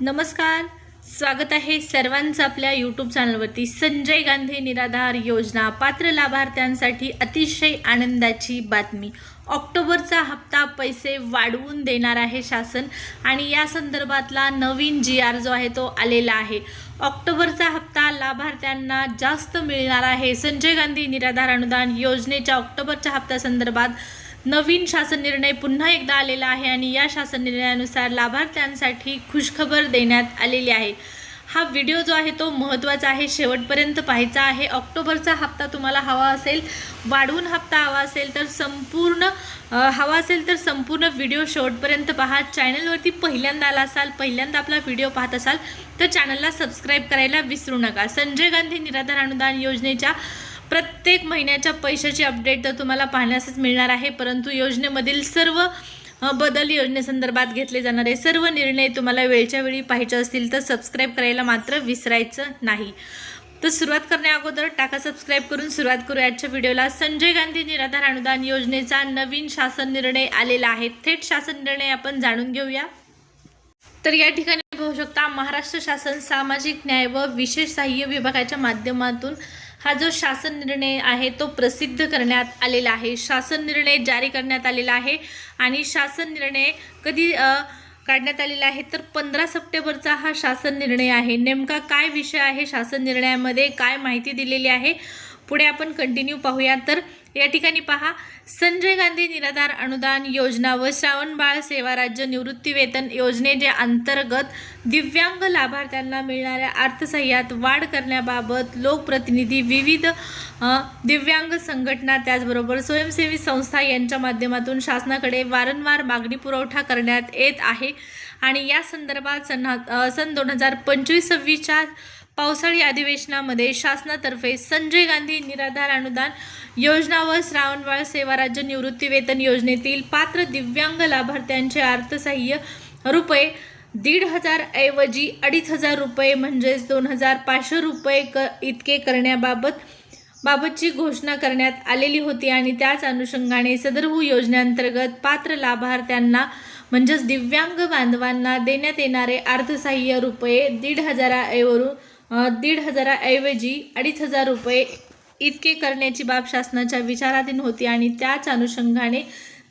नमस्कार. स्वागत आहे सर्वांचं आपल्या यूट्यूब चॅनलवरती संजय गांधी निराधार योजना पात्र लाभार्थ्यांसाठी अतिशय आनंदाची बातमी. ऑक्टोबरचा हप्ता पैसे वाढवून देणार आहे शासन आणि या संदर्भातला नवीन जी आर जो आहे तो आलेला आहे. ऑक्टोबरचा हप्ता लाभार्थ्यांना जास्त मिळणार आहे. संजय गांधी निराधार अनुदान योजनेच्या ऑक्टोबरच्या हप्त्यासंदर्भात नवीन शासन निर्णय पुन्हा एकदा आलेला आहे आणि या शासन निर्णयानुसार लाभार्थ्यांसाठी खुशखबर देण्यात आलेली आहे. हा व्हिडिओ जो आहे तो महत्त्वाचा आहे शेवटपर्यंत पाहायचा आहे. ऑक्टोबरचा हप्ता तुम्हाला हवा असेल वाढवून हप्ता हवा असेल तर संपूर्ण हवा असेल तर संपूर्ण व्हिडिओ शेवटपर्यंत पहा. चॅनलवरती पहिल्यांदा आला असाल पहिल्यांदा आपला व्हिडिओ पाहत असाल तर चॅनलला सबस्क्राईब करायला विसरू नका. संजय गांधी निराधार अनुदान योजनेच्या प्रत्येक महिन्याच्या पैशाची अपडेट तर तुम्हाला पाहण्यासच मिळणार आहे. परंतु योजनेमधील सर्व बदल योजनेसंदर्भात घेतले जाणारे सर्व निर्णय तुम्हाला वेळच्या वेळी पाहिजे असतील तर सबस्क्राईब करायला मात्र विसरायचं नाही. तर सुरुवात करण्या अगोदर टाका सबस्क्राईब करून सुरुवात करू आजच्या व्हिडिओला संजय गांधी निराधार अनुदान योजनेचा नवीन शासन निर्णय आलेला आहे. थेट शासन निर्णय आपण जाणून घेऊया. तर या ठिकाणी शकता महाराष्ट्र शासन सामाजिक न्याय व विशेष सहाय्य विभागाच्या माध्यमातून हा जो शासन निर्णय आहे तो प्रसिद्ध करण्यात आलेला आहे. शासन निर्णय जारी करण्यात आलेला आहे आणि शासन निर्णय कधी काढण्यात आलेला आहे तर पंधरा सप्टेंबरचा हा शासन निर्णय आहे. नेमका काय विषय आहे शासन निर्णयामध्ये? काय माहिती दिलेली आहे? पुढे आपण कंटिन्यू पाहूया. तर या ठिकाणी पहा संजय गांधी निराधार अनुदान योजना व श्रावणबाळ सेवा राज्य निवृत्तीवेतन योजनेच्या अंतर्गत दिव्यांग लाभार्थ्यांना मिळणाऱ्या अर्थसहाय्यात वाढ करण्याबाबत लोकप्रतिनिधी विविध दिव्यांग संघटना त्याचबरोबर स्वयंसेवी संस्था यांच्या माध्यमातून शासनाकडे वारंवार मागणी पुरवठा करण्यात येत आहे. आणि या संदर्भात सन सन दोन हजार पंचवीस सव्वीसच्या पावसाळी अधिवेशनामध्ये शासनातर्फे संजय गांधी निराधार अनुदान योजना व श्रावणबाळ सेवा राज्य निवृत्तीवेतन योजनेतील पात्र दिव्यांग लाभार्थ्यांचे अर्थसहाय्य रुपये दीड हजार ऐवजी अडीच हजार रुपये म्हणजेच दोन हजार पाचशे रुपये क इतके करण्याबाबत बाबतची घोषणा करण्यात आलेली होती आणि त्याच अनुषंगाने सदरभू योजनेअंतर्गत पात्र लाभार्थ्यांना म्हणजेच दिव्यांग बांधवांना देण्यात येणारे अर्थसहाय्य रुपये दीड हजारावरून दीड हजाराऐवजी अडीच हजार रुपये इतके करण्याची बाब शासनाच्या विचाराधीन होती आणि त्याच अनुषंगाने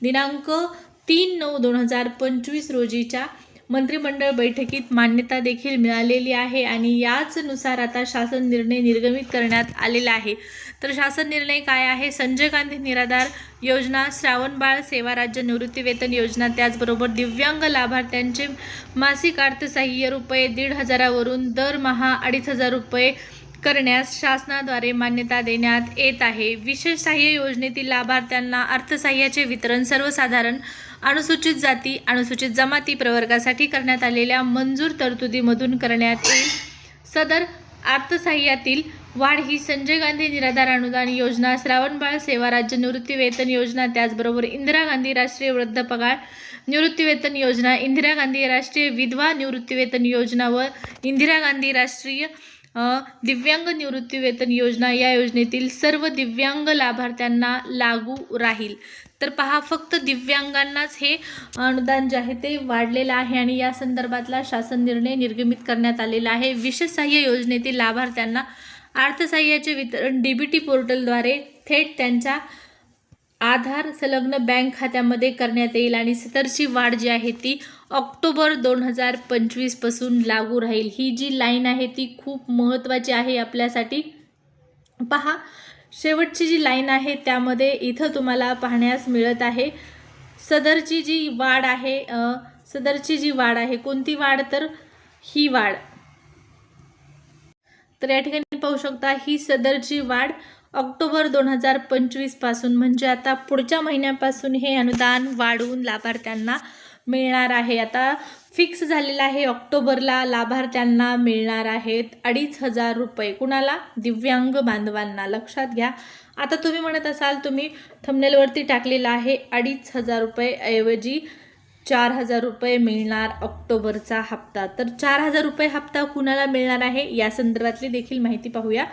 दिनांक तीन नऊ दोन हजार पंचवीस रोजीच्या मंत्रिमंडळ बैठकीत मान्यता देखील मिळालेली आहे आणि याचनुसार आता शासन निर्णय निर्गमित करण्यात आलेला आहे. तर शासन निर्णय काय आहे? संजय गांधी निराधार योजना श्रावणबाळ सेवा राज्य निवृत्तीवेतन योजना त्याचबरोबर दिव्यांग लाभार्थ्यांचे मासिक अर्थसहाय्य रुपये दीड हजारावरून दरमहा अडीच हजार रुपये करण्यास शासनाद्वारे मान्यता देण्यात येत आहे. विशेष सहाय्य योजनेतील लाभार्थ्यांना अर्थसहाय्याचे वितरण सर्वसाधारण अनुसूचित जाती अनुसूचित जमाती प्रवर्गासाठी करण्यात आलेल्या मंजूर तरतुदीमधून करण्यात येईल. सदर अर्थसहाय्यातील वाढ ही संजय गांधी निराधार अनुदान योजना श्रावणबाळ सेवा राज्य निवृत्तीवेतन योजना त्याचबरोबर इंदिरा गांधी राष्ट्रीय वृद्ध पगार निवृत्तीवेतन योजना इंदिरा गांधी राष्ट्रीय विधवा निवृत्तीवेतन योजना व इंदिरा गांधी राष्ट्रीय दिव्यांग निवृत्ती वेतन योजना या योजनेतील सर्व दिव्यांग लाभार्थ्यांना लागू राहील. तर पहा फक्त दिव्यांगांनाच हे अनुदान जे आहे ते वाढलेलं आहे आणि या संदर्भातला शासन निर्णय निर्गमित करण्यात आलेला आहे. विशेष सहाय्य योजनेतील लाभार्थ्यांना अर्थसहाय्याचे वितरण डी बी टी पोर्टलद्वारे थेट त्यांच्या आधार संलग्न बँक खात्यामध्ये करण्यात येईल आणि सदरची वाढ जी आहे ती ऑक्टोबर दोन हजार पंचवीसपासून लागू राहील. ही जी लाईन आहे ती खूप महत्त्वाची आहे आपल्यासाठी. पहा शेवटची जी लाईन आहे त्यामध्ये इथं तुम्हाला पाहण्यास मिळत आहे. सदरची जी वाढ आहे सदरची जी वाढ आहे कोणती वाढ? तर ही वाढ. तर या ठिकाणी पाहू शकता. ही सदरची वाढ ऑक्टोबर दोन हजार पंचवीसपासून म्हणजे आता पुढच्या महिन्यापासून हे अनुदान वाढवून लाभार्थ्यांना मिळणार आहे. आता फिक्स झालेलं आहे ऑक्टोबरला लाभार्थ्यांना मिळणार आहेत अडीच हजार रुपये. कुणाला? दिव्यांग बांधवांना. लक्षात घ्या. आता तुम्ही म्हणत असाल तुम्ही थमनेलवरती टाकलेलं आहे अडीच हजार रुपये ऐवजी चार हजार रुपये मिळणार ऑक्टोबरचा हप्ता. तर चार हजार रुपये हप्ता कुणाला मिळणार आहे? या संदर्भातली देखील माहिती पाहूया.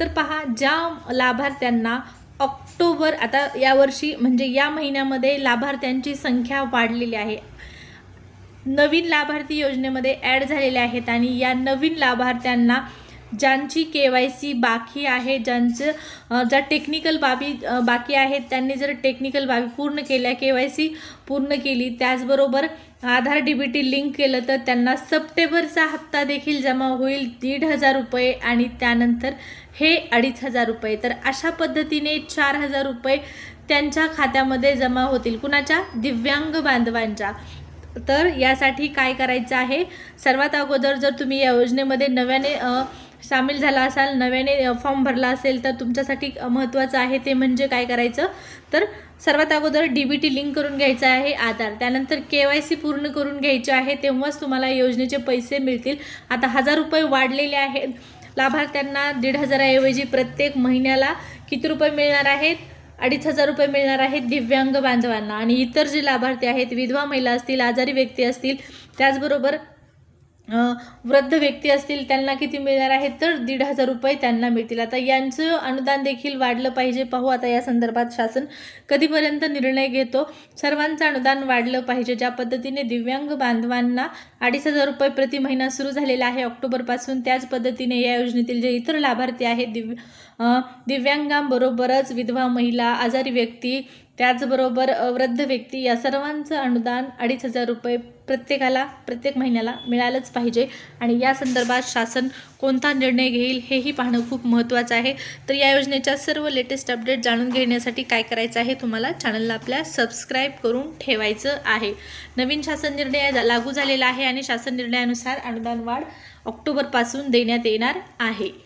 तर पहा ज्या लाभार्थ्यांना ऑक्टोबर आता यावर्षी म्हणजे या महिन्यामध्ये लाभार्थ्यांची संख्या वाढलेली आहे. नवीन लाभार्थी योजनेमध्ये ॲड झालेले आहेत आणि या नवीन लाभार्थ्यांना ज्यांची के वाय सी बाकी आहे ज्यांचं ज्या टेक्निकल बाबी बाकी आहेत त्यांनी जर टेक्निकल बाबी पूर्ण केल्या के वाय सी पूर्ण केली त्याचबरोबर Aadhaar D B T link केलं तर त्यांना सप्टेंबरचा हप्ता देखील जमा होईल दीड हजार रुपये आणि त्यानंतर हे अडीच हजार रुपये. तर अशा पद्धतीने चार हजार रुपये त्यांच्या खात्यामध्ये जमा होतील. कुणाच्या? दिव्यांग बांधवांच्या. तर यासाठी काय करायचं आहे? सर्वात अगोदर जर तुम्ही या योजनेमध्ये नव्याने सामील झाला असाल नव्याने फॉर्म भरला असेल तर तुमच्यासाठी महत्त्वाचं आहे ते म्हणजे काय करायचं? तर सर्वात अगोदर डी बी टी लिंक करून घ्यायचं आहे आधार. त्यानंतर के वाय सी पूर्ण करून घ्यायचे आहे तेव्हाच तुम्हाला योजनेचे पैसे मिळतील. आता हजार रुपये वाढलेले आहेत. लाभार्थ्यांना दीड हजाराऐवजी प्रत्येक महिन्याला किती रुपये मिळणार आहेत? अडीच हजार रुपये मिळणार आहेत दिव्यांग बांधवांना. आणि इतर जे लाभार्थी आहेत विधवा महिला असतील आजारी व्यक्ती असतील त्याचबरोबर वृद्ध व्यक्ती असतील त्यांना किती मिळणार आहेत तर दीड हजार रुपये त्यांना मिळतील. आता यांचं अनुदान देखील वाढलं पाहिजे. पाहू आता या संदर्भात शासन कधीपर्यंत निर्णय घेतो. सर्वांचं अनुदान वाढलं पाहिजे. ज्या पद्धतीने दिव्यांग बांधवांना अडीच हजार रुपये प्रति महिना सुरू झालेला आहे ऑक्टोबरपासून त्याच पद्धतीने या योजनेतील जे इतर लाभार्थी आहेत दिव्य दिव्यांगांबरोबरच विधवा महिला आजारी व्यक्ती त्याचबरोबर वृद्ध व्यक्ती या सर्वांचं अनुदान अडीच हजार रुपये प्रत्येकाला प्रत्येक महिन्याला मिळालंच पाहिजे. आणि या संदर्भात शासन कोणता निर्णय घेईल हेही पाहणं खूप महत्त्वाचं आहे. तर या योजनेच्या सर्व लेटेस्ट अपडेट जाणून घेण्यासाठी काय करायचं आहे तुम्हाला चॅनलला आपल्या सबस्क्राईब करून ठेवायचं आहे. नवीन शासन निर्णय लागू झालेला आहे आणि शासन निर्णयानुसार अनुदान वाढ ऑक्टोबरपासून देण्यात येणार आहे.